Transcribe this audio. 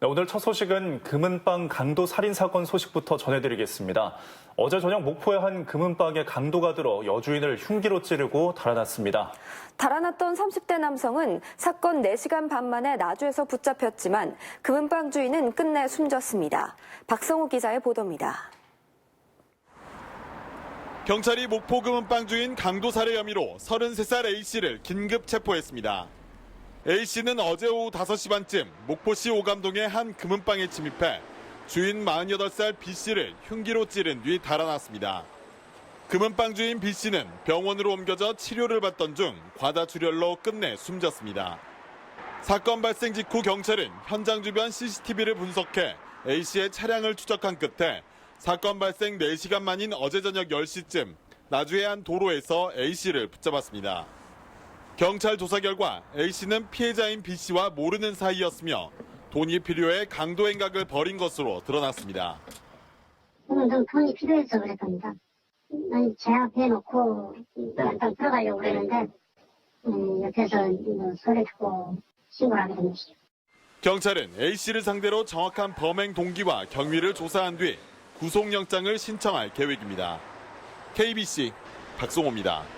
네, 오늘 첫 소식은 금은방 강도 살인 사건 소식부터 전해드리겠습니다. 어제 저녁 목포의 한 금은방에 강도가 들어 여주인을 흉기로 찌르고 달아났습니다. 달아났던 30대 남성은 사건 4시간 반 만에 나주에서 붙잡혔지만 금은방 주인은 끝내 숨졌습니다. 박성우 기자의 보도입니다. 경찰이 목포 금은방 주인 강도 살해 혐의로 33살 A씨를 긴급 체포했습니다. A씨는 어제 오후 5시 반쯤 목포시 오감동의 한 금은방에 침입해 주인 48살 B씨를 흉기로 찌른 뒤 달아났습니다. 금은방 주인 B씨는 병원으로 옮겨져 치료를 받던 중 과다출혈로 끝내 숨졌습니다. 사건 발생 직후 경찰은 현장 주변 CCTV를 분석해 A씨의 차량을 추적한 끝에 사건 발생 4시간 만인 어제 저녁 10시쯤 나주의 한 도로에서 A씨를 붙잡았습니다. 경찰 조사 결과 A씨는 피해자인 B씨와 모르는 사이였으며 돈이 필요해 강도 행각을 벌인 것으로 드러났습니다. 저는 좀 돈이 필요해서 그랬답니다. 아니, 제 앞에 놓고 일단 들어가려고 그랬는데 음, 옆에서 뭐 소리 듣고 신고를 하게 된 것이죠. 경찰은 A씨를 상대로 정확한 범행 동기와 경위를 조사한 뒤 구속영장을 신청할 계획입니다. KBC 박송호입니다.